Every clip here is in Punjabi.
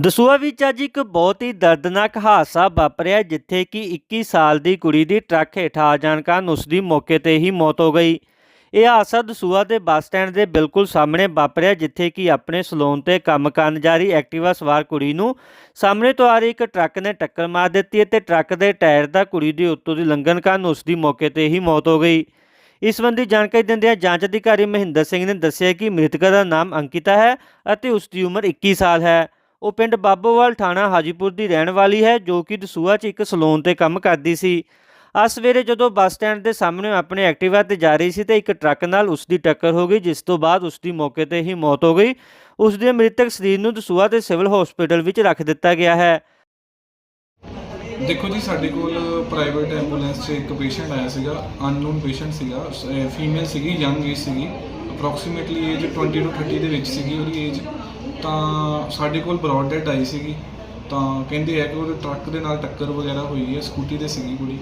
ਦਸੂਆ ਵਿੱਚ ਅੱਜ ਇੱਕ ਬਹੁਤ ਹੀ ਦਰਦਨਾਕ ਹਾਦਸਾ ਵਾਪਰਿਆ, ਜਿੱਥੇ ਕਿ 21 ਸਾਲ ਦੀ ਕੁੜੀ ਦੀ ਟਰੱਕ ਹੇਠ ਆ ਜਾਣ ਕਾਰਨ ਉਸ ਦੀ ਮੌਕੇ ਤੇ ਹੀ ਮੌਤ ਹੋ ਗਈ। ਇਹ ਹਾਦਸਾ ਦਸੂਆ ਦੇ ਬੱਸ ਸਟੈਂਡ ਦੇ ਬਿਲਕੁਲ ਸਾਹਮਣੇ ਵਾਪਰਿਆ, ਜਿੱਥੇ ਕਿ ਆਪਣੇ ਸਲੂਨ ਤੇ ਕੰਮ ਕਰਨ ਜਾ ਰਹੀ ਐਕਟਿਵਾ ਸਵਾਰ ਕੁੜੀ ਨੂੰ ਸਾਹਮਣੇ ਤੋਂ ਆ ਰਹੀ ਇੱਕ ਟਰੱਕ ਨੇ ਟੱਕਰ ਮਾਰ ਦਿੱਤੀ ਅਤੇ ਟਰੱਕ ਦੇ ਟਾਇਰ ਦਾ ਕੁੜੀ ਦੇ ਉੱਤੋਂ ਦੀ ਲੰਘਣ ਕਾਰਨ ਉਸ ਦੀ ਮੌਕੇ ਤੇ ਹੀ ਮੌਤ ਹੋ ਗਈ। ਇਸ ਸੰਬੰਧੀ ਜਾਣਕਾਰੀ ਦਿੰਦਿਆਂ ਜਾਂਚ ਅਧਿਕਾਰੀ ਮਹਿੰਦਰ ਸਿੰਘ ਨੇ ਦੱਸਿਆ ਕਿ ਮ੍ਰਿਤਕਾ ਦਾ ਨਾਮ ਅੰਕਿਤਾ ਹੈ ਅਤੇ ਉਸ ਦੀ ਉਮਰ 21 ਸਾਲ ਹੈ। ਉਹ ਪਿੰਡ ਬਾਬੋਵਾਲ ਥਾਣਾ ਹਾਜੀਪੁਰ ਦੀ ਰਹਿਣ ਵਾਲੀ ਹੈ, ਜੋ ਕਿ ਦਸੂਆ 'ਚ ਇੱਕ ਸਲੂਨ ਤੇ ਕੰਮ ਕਰਦੀ ਸੀ। ਅੱਜ ਸਵੇਰੇ ਜਦੋਂ ਬੱਸ ਸਟੈਂਡ ਦੇ ਸਾਹਮਣੇ ਆਪਣੇ ਐਕਟਿਵਾ ਤੇ ਜਾ ਰਹੀ ਸੀ, ਤੇ ਇੱਕ ਟਰੱਕ ਨਾਲ ਉਸ ਦੀ ਟੱਕਰ ਹੋ ਗਈ, ਜਿਸ ਤੋਂ ਬਾਅਦ ਉਸ ਦੀ ਮੌਕੇ ਤੇ ਹੀ ਮੌਤ ਹੋ ਗਈ। ਉਸ ਦੇ ਮ੍ਰਿਤਕ ਸਰੀਰ ਨੂੰ ਦਸੂਹਾ ਦੇ ਸਿਵਲ ਹਸਪੀਟਲ ਵਿੱਚ ਰੱਖ ਦਿੱਤਾ ਗਿਆ ਹੈ। ਦੇਖੋ ਜੀ, ਸਾਡੇ ਕੋਲ ਪ੍ਰਾਈਵੇਟ ਐਂਬੂਲੈਂਸ 'ਚ ਇੱਕ ਪੇਸ਼ੈਂਟ ਆਇਆ ਸੀਗਾ ਅਨਨੋਨ ਪੇਸ਼ੈਂਟ ਸੀਗਾ। ਫੀਮੇਲ ਸੀਗੀ ਯੰਗ ਏਜ ਸੀਗੀ। ਅਪਰੋਕਸੀਮੇਟਲੀ ਏਜ 20 ਤੋਂ 30 ਦੇ ਵਿੱਚ ਸੀਗੀ ਉਹਦੀ ਏਜ ਤਾਂ ਸਾਡੇ ਕੋਲ ਬ੍ਰੌਡ ਆਈ ਸੀਗੀ, ਤਾਂ ਕਹਿੰਦੇ ਆ ਕਿ ਉਹਦੇ ਟਰੱਕ ਦੇ ਨਾਲ ਟੱਕਰ ਵਗੈਰਾ ਹੋਈ ਹੈ ਸਕੂਟੀ ਤੇ ਸੀਗੀ ਕੁੜੀ।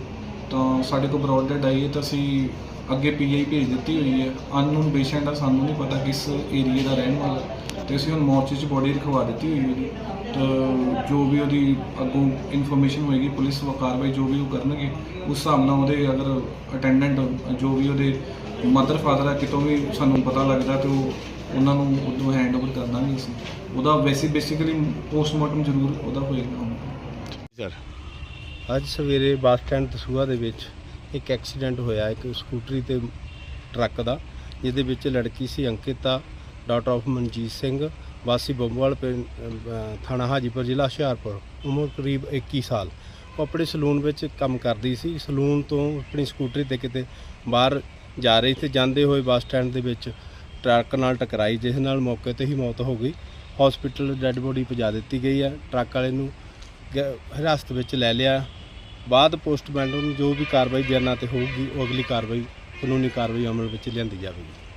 ਤਾਂ ਸਾਡੇ ਕੋਲ ਬ੍ਰੌਡ ਆਈ ਹੈ ਤਾਂ ਅਸੀਂ ਅੱਗੇ ਪੀਆਈ ਭੇਜ ਦਿੱਤੀ ਹੋਈ ਹੈ। ਅਨਨੋਨ ਪੇਸ਼ੈਂਟ ਆ, ਸਾਨੂੰ ਨਹੀਂ ਪਤਾ ਕਿਸ ਏਰੀਆ ਦਾ ਰਹਿਣ ਵਾਲਾ। ਤੇ ਅਸੀਂ ਹੁਣ ਮੋਰਚੇ 'ਚ ਬੋਡੀ ਰਖਵਾ ਦਿੱਤੀ ਹੋਈ ਉਹਦੀ। ਤਾਂ ਜੋ ਵੀ ਉਹਦੀ ਅੱਗੋਂ ਇਨਫੋਰਮੇਸ਼ਨ ਹੋਏਗੀ, ਪੁਲਿਸ ਵ ਕਾਰਵਾਈ ਜੋ ਵੀ ਉਹ ਕਰਨਗੇ, ਉਸ ਹਿਸਾਬ ਨਾਲ ਉਹਦੇ ਅਗਰ ਅਟੈਂਡੈਂਟ ਜੋ ਵੀ ਉਹਦੇ ਮਦਰ ਫਾਦਰ ਆ, ਕਿਤੋਂ ਵੀ ਸਾਨੂੰ ਪਤਾ ਲੱਗਦਾ ਤੇ ਉਹ ਉਹਨਾਂ ਨੂੰ ਉਦੋਂ ਹੈਂਡਓਵਰ ਕਰ ਦਾਂਗੇ ਅਸੀਂ ਉਹਦਾ ਵੈਸੇ ਬੇਸਿਕਲੀ ਪੋਸਟਮਾਰਟਮ ਜ਼ਰੂਰ ਉਹਦਾ ਹੋਏਗਾ ਸਰ ਅੱਜ ਸਵੇਰੇ ਬੱਸ ਸਟੈਂਡ ਦਸੂਹਾ ਦੇ ਵਿੱਚ ਇੱਕ ਐਕਸੀਡੈਂਟ ਹੋਇਆ, ਇੱਕ ਸਕੂਟਰੀ ਤੇ ਟਰੱਕ ਦਾ, ਜਿਹਦੇ ਵਿੱਚ ਲੜਕੀ ਸੀ ਅੰਕਿਤਾ ਡਾਟਰ ਆਫ ਮਨਜੀਤ ਸਿੰਘ, ਵਾਸੀ ਬੰਬਵਾਲ ਪਿੰਡ ਥਾਣਾ ਹਾਜੀਪੁਰ, ਜ਼ਿਲ੍ਹਾ ਹੁਸ਼ਿਆਰਪੁਰ, ਉਮਰ ਕਰੀਬ 21 ਸਾਲ। ਉਹ ਆਪਣੇ ਸਲੂਨ ਵਿੱਚ ਕੰਮ ਕਰਦੀ ਸੀ। ਸਲੂਨ ਤੋਂ ਆਪਣੀ ਸਕੂਟਰੀ ਤੇ ਕਿਤੇ ਬਾਹਰ ਜਾ ਰਹੀ ਤੇ ਜਾਂਦੇ ਹੋਏ ਬੱਸ ਸਟੈਂਡ ਦੇ ਵਿੱਚ ਟਰੱਕ ਨਾਲ ਟਕਰਾਈ, ਜਿਸ ਨਾਲ ਮੌਕੇ ਤੇ ਹੀ ਮੌਤ ਹੋ ਗਈ। ਹਸਪੀਟਲ ਡੈੱਡ ਬੋਡੀ ਪਹੁੰਚਾ ਦਿੱਤੀ ਗਈ ਹੈ, ਟਰੱਕ ਵਾਲੇ ਨੂੰ ਗ- ਹਿਰਾਸਤ ਵਿੱਚ ਲੈ ਲਿਆ। ਬਾਅਦ ਪੋਸਟਮਾਰਟਮ ਜੋ ਵੀ ਕਾਰਵਾਈ ਬਿਆਨਾਂ ਤੇ ਹੋਊਗੀ, ਉਹ ਅਗਲੀ ਕਾਰਵਾਈ, ਕਾਨੂੰਨੀ ਕਾਰਵਾਈ ਅਮਲ ਵਿੱਚ ਲਿਆਂਦੀ ਜਾਵੇਗੀ।